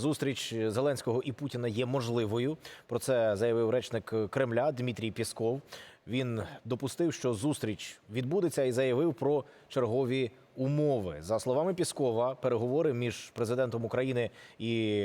зустріч Зеленського і Путіна є можливою. Про це заявив речник Кремля Дмитрій Пісков. Він допустив, що зустріч відбудеться, і заявив про чергові умови. За словами Піскова, переговори між президентом України і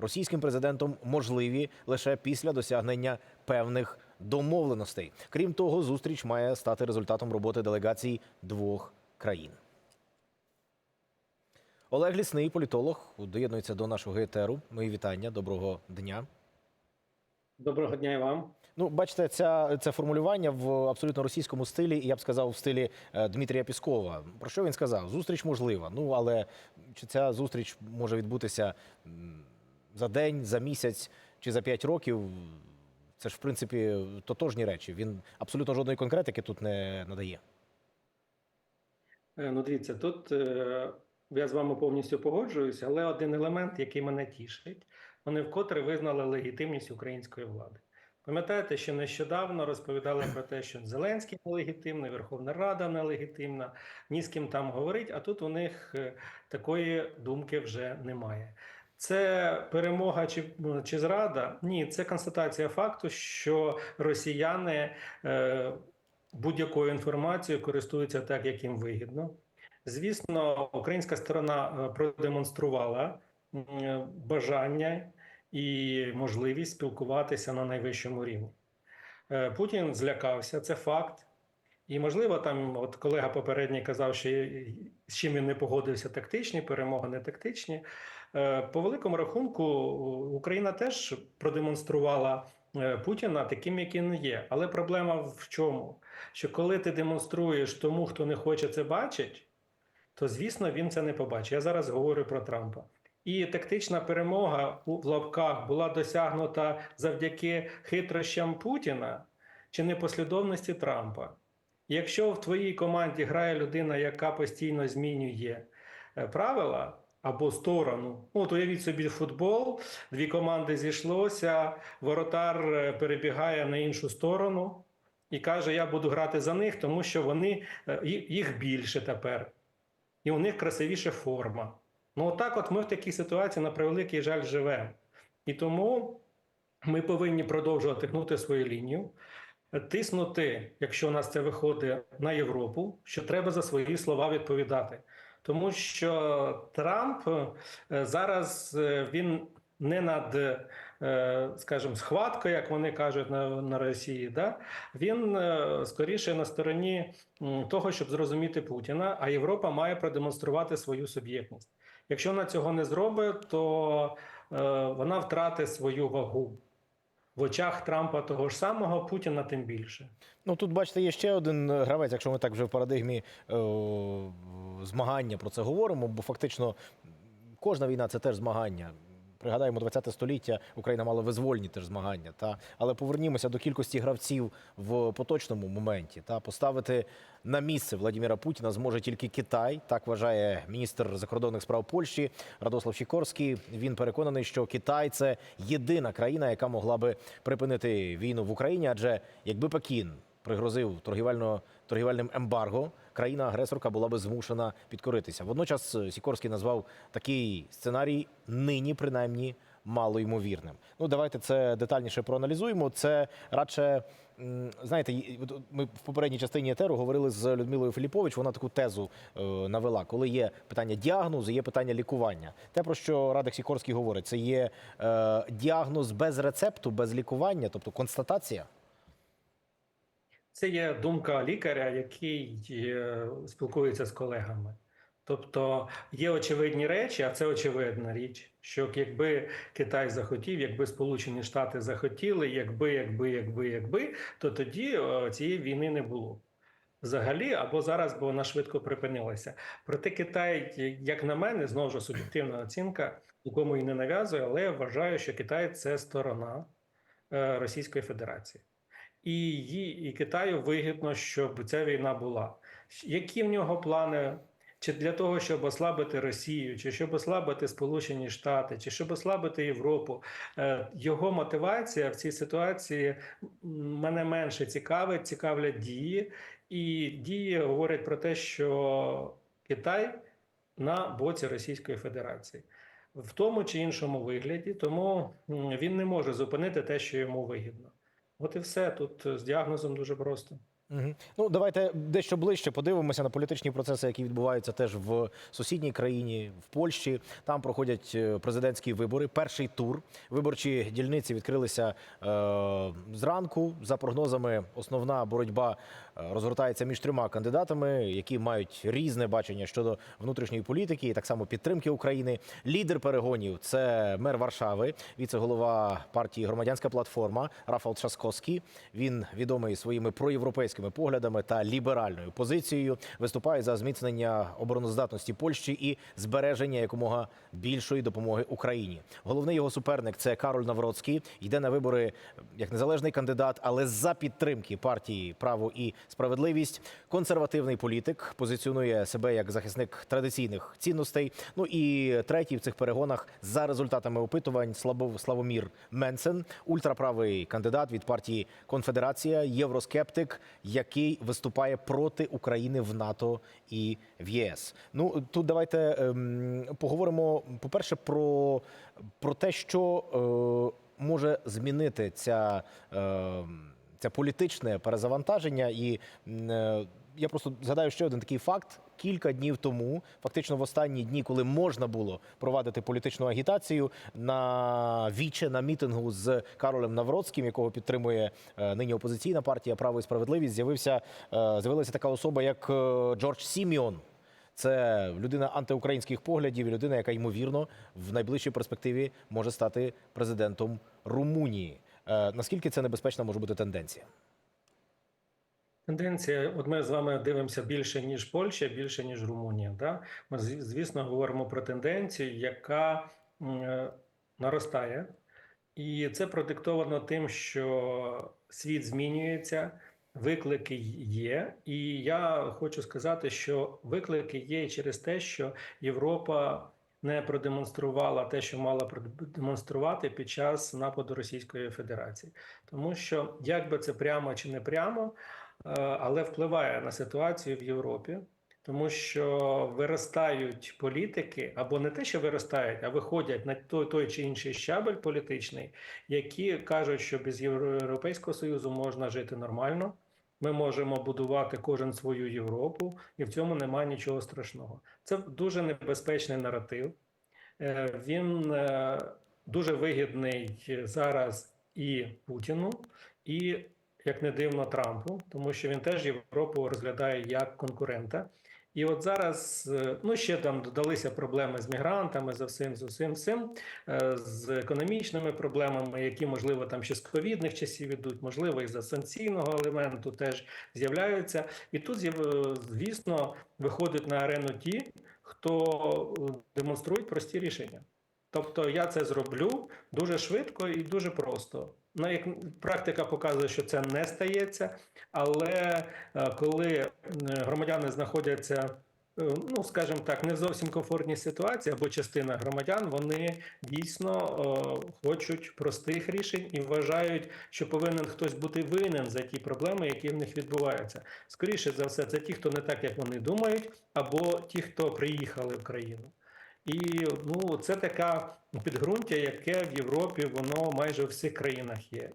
російським президентом можливі лише після досягнення певних домовленостей. Крім того, зустріч має стати результатом роботи делегацій двох країн. Олег Лісний, політолог, доєднується до нашого етеру. Мої вітання. Доброго дня. Доброго дня і вам. Ну, бачите, ця це формулювання в абсолютно російському стилі, і я б сказав, в стилі е, Дмитрія Піскова. Про що він сказав? Зустріч можлива. Ну але чи ця зустріч може відбутися за день, за місяць чи за п'ять років? Це ж в принципі тотожні речі. Він абсолютно жодної конкретики тут не надає. Е, Ну, дивіться, тут е, я з вами повністю погоджуюся, але один елемент, який мене тішить, вони вкотре визнали легітимність української влади. Пам'ятаєте, що нещодавно розповідали про те, що Зеленський нелегітимний, Верховна Рада нелегітимна, ні з ким там говорить, а тут у них е, такої думки вже немає. Це перемога чи, ну, чи зрада? Ні, це констатація факту, що росіяни е, будь-якою інформацією користуються так, як їм вигідно. Звісно, українська сторона е, продемонструвала е, бажання і можливість спілкуватися на найвищому рівні. Е, Путін злякався, це факт. І, можливо, там, от колега попередній казав, що з чим він не погодився, тактичні перемоги, не тактичні. По великому рахунку, Україна теж продемонструвала Путіна таким, яким він є. Але проблема в чому? Що коли ти демонструєш тому, хто не хоче це бачити, то звісно він це не побачить. Я зараз говорю про Трампа. І тактична перемога в лапках була досягнута завдяки хитрощам Путіна чи непослідовності Трампа. Якщо в твоїй команді грає людина, яка постійно змінює е, правила або сторону, ну от уявіть собі футбол, дві команди зійшлося, воротар е, перебігає на іншу сторону і каже: Я буду грати за них, тому що вони е, їх більше тепер, і у них красивіша форма. Ну, отак, от ми в такій ситуації на превеликий жаль живемо. І тому ми повинні продовжувати гнути свою лінію, тиснути, якщо у нас це виходить на Європу, що треба за свої слова відповідати. Тому що Трамп е, зараз е, він не над, скажімо, схваткою, як вони кажуть на, на Росії, да? він е, скоріше на стороні того, щоб зрозуміти Путіна, а Європа має продемонструвати свою суб'єктність. Якщо вона цього не зробить, то е, вона втратить свою вагу в очах Трампа того ж самого, Путіна тим більше. Ну тут бачите, є ще один е, гравець, якщо ми так вже в парадигмі е, змагання про це говоримо, бо фактично кожна війна це теж змагання. Пригадаємо 20 століття, Україна мала визвольні теж змагання. Та але повернімося до кількості гравців в поточному моменті. Та поставити на місце Владимира Путіна зможе тільки Китай. Так вважає міністр закордонних справ Польщі Радослав Сікорський. Він переконаний, що Китай це єдина країна, яка могла би припинити війну в Україні, адже якби Пекін пригрозив торгівельно торгівельним ембарго, країна-агресорка була би змушена підкоритися. Водночас е, Сікорський назвав такий сценарій нині, принаймні, мало ймовірним. Ну давайте це детальніше проаналізуємо. Це радше. Знаєте, ми в попередній частині етеру говорили з Людмилою Філіпович. Вона таку тезу е, навела, коли є питання діагнозу, є питання лікування. Те, про що Радик Сікорський говорить, це є е, діагноз без рецепту, без лікування, тобто констатація. Це є думка лікаря, який е, спілкується з колегами. Тобто є очевидні речі, а це очевидна річ, що якби Китай захотів, якби Сполучені Штати захотіли, якби, якби, якби, якби, то тоді е, цієї війни не було. Взагалі, або зараз би вона швидко припинилася. Проте Китай, як на мене, знову ж суб'єктивна оцінка, нікому і не нав'язує, але я вважаю, що Китай це сторона е, Російської Федерації. І, її, і Китаю вигідно, щоб ця війна була. Які в нього плани? Чи для того, щоб ослабити Росію, чи щоб ослабити Сполучені Штати, чи щоб ослабити Європу? Е, Його мотивація в цій ситуації мене менше цікавить, цікавлять дії. І дії говорять про те, що Китай на боці Російської Федерації. в тому чи іншому вигляді, тому він не може зупинити те, що йому вигідно. От і все тут е, з діагнозом дуже просто. Угу. Ну давайте дещо ближче подивимося на політичні процеси, які відбуваються теж в сусідній країні, в Польщі. Там проходять е, президентські вибори. Перший тур. Виборчі дільниці відкрилися е, зранку. За прогнозами, основна боротьба е, розгортається між трьома кандидатами, які мають різне бачення щодо внутрішньої політики і так само підтримки України. Лідер перегонів це мер Варшави, віце-голова партії Громадянська платформа Рафал Трzaskowski. Він відомий своїми проєвропейськими поглядами та ліберальною позицією. Виступає за зміцнення обороноздатності Польщі і збереження якомога більшої допомоги Україні. Головний його суперник це Кароль Навроцький. Йде на вибори як незалежний кандидат, але за підтримки партії Право і справедливість. Консервативний політик позиціонує себе як захисник традиційних цінностей. Ну і третій в цих перегонах за результатами опитувань Славомір Менсен, ультраправий кандидат від партії Конфедерація, євроскептик, який виступає проти України в НАТО і в ЄС. Ну тут давайте ем, поговоримо по перше про, про те, що е, може змінити ця. Е, це політичне перезавантаження, і е, я просто згадаю ще один такий факт. Кілька днів тому, фактично в останні дні, коли можна було провадити політичну агітацію на віче на мітингу з Каролем Навроцьким, якого підтримує е, нині опозиційна партія Право і справедливість, з'явився е, з'явилася така особа, як е, Джордж Сіміон. Це людина антиукраїнських поглядів, людина, яка ймовірно в найближчій перспективі може стати президентом Румунії. Наскільки це небезпечна може бути тенденція? Тенденція, от ми з вами дивимося більше, ніж Польща, більше, ніж Румунія. Да? Ми, звісно, говоримо про тенденцію, яка е, наростає. І це продиктовано тим, що світ змінюється, виклики є. І я хочу сказати, що виклики є через те, що Європа не продемонструвала те, що мала продемонструвати під час нападу Російської Федерації. Тому що, як би це прямо чи не прямо, але впливає на ситуацію в Європі. Тому що виростають політики, або не те, що виростають, а виходять на той, той чи інший щабель політичний, які кажуть, що без Європейського союзу можна жити нормально. Ми можемо будувати кожен свою Європу, і в цьому немає нічого страшного. Це дуже небезпечний наратив. Е, Він е, дуже вигідний зараз і Путіну, і як не дивно Трампу, тому що він теж Європу розглядає як конкурента. І от зараз е, ну ще там додалися проблеми з мігрантами, за всім, з усім всім, е, з економічними проблемами, які можливо там ще з ковідних часів ідуть, можливо, і за санкційного елементу теж з'являються. І тут звісно виходять на арену ті, хто е, демонструють прості рішення. Тобто я це зроблю дуже швидко і дуже просто. Ну, як практика показує, що це не стається, але е, коли е, громадяни знаходяться, е, ну скажімо так, не зовсім комфортній ситуації, або частина громадян, вони дійсно е, хочуть простих рішень і вважають, що повинен хтось бути винен за ті проблеми, які в них відбуваються. Скоріше за все, це ті, хто не так, як вони думають, або ті, хто приїхали в країну. І ну, це така підґрунтя, яке в Європі воно майже у всіх країнах є.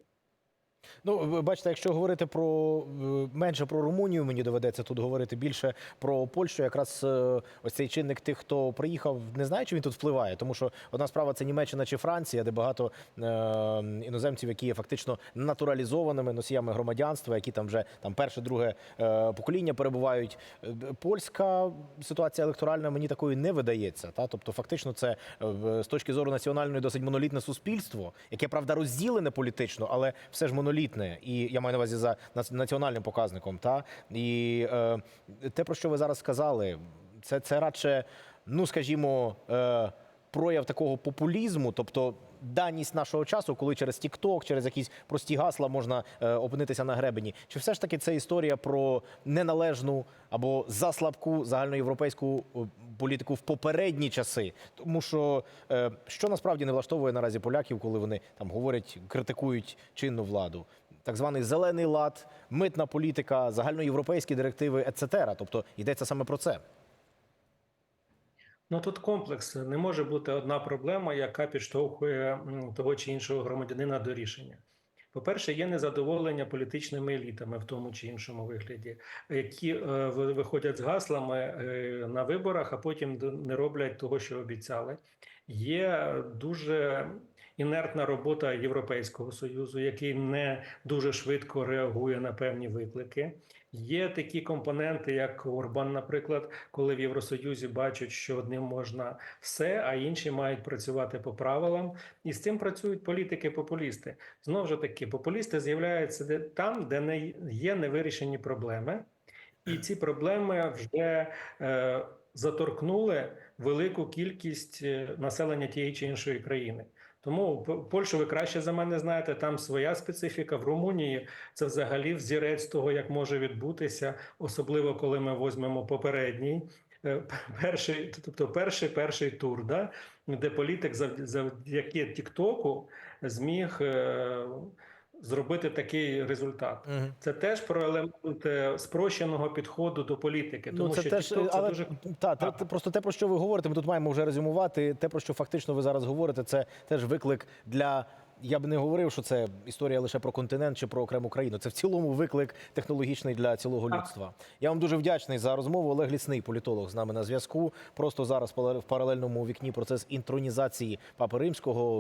Ну, ви бачите, якщо говорити про е, менше про Румунію, мені доведеться тут говорити більше про Польщу. Якраз е, ось цей чинник тих, хто приїхав, не знаю, чи він тут впливає, тому що одна справа це Німеччина чи Франція, де багато е, іноземців, які є фактично натуралізованими носіями громадянства, які там вже там перше, друге е, покоління перебувають. Е, Польська ситуація електоральна мені такою не видається. Та тобто, фактично, це е, з точки зору національної досить монолітне суспільство, яке правда розділене політично, але все ж монолітне. І я маю на увазі за національним показником. Та і е, те, про що ви зараз сказали, це, це радше, ну скажімо. Е, Прояв такого популізму, тобто даність нашого часу, коли через TikTok, через якісь прості гасла можна е, опинитися на гребені. Чи все ж таки це історія про неналежну або заслабку загальноєвропейську е, політику в попередні часи? Тому що е, що насправді не влаштовує наразі поляків, коли вони там говорять, критикують чинну владу? Так званий зелений лад, митна політика, загальноєвропейські директиви, ецетера. Тобто йдеться саме про це. Ну тут комплекс. Не може бути одна проблема, яка підштовхує того чи іншого громадянина до рішення. По-перше, є незадоволення політичними елітами в тому чи іншому вигляді, які е, ви- виходять з гаслами е, на виборах, а потім не роблять того, що обіцяли. Є дуже інертна робота Європейського союзу, який не дуже швидко реагує на певні виклики. Є такі компоненти, як Орбан, наприклад, коли в Євросоюзі бачать, що одним можна все, а інші мають працювати по правилам. І з цим працюють політики-популісти. Знову ж таки, популісти з'являються там, де не є невирішені проблеми, і ці проблеми вже е, заторкнули велику кількість е, населення тієї чи іншої країни. Тому Польщу ви краще за мене знаєте, там своя специфіка. В Румунії це взагалі взірець того, як може відбутися, особливо коли ми візьмемо попередній. е, Перший, тобто перший перший тур, да, де політик завд- завдяки Тіктоку зміг е, зробити такий результат. Мгм. Це теж про елемент спрощеного підходу до політики, тому ну, це що теж, TikTok це але дуже та, Так. те- просто те, про що ви говорите, ми тут маємо вже резюмувати. Те, про що фактично ви зараз говорите, це теж виклик для. Я б не говорив, що це історія лише про континент чи про окрему країну. Це в цілому виклик технологічний для цілого людства. Я вам дуже вдячний за розмову. Олег Лісний, політолог, з нами на зв'язку. Просто зараз в паралельному вікні процес інтронізації Папи Римського.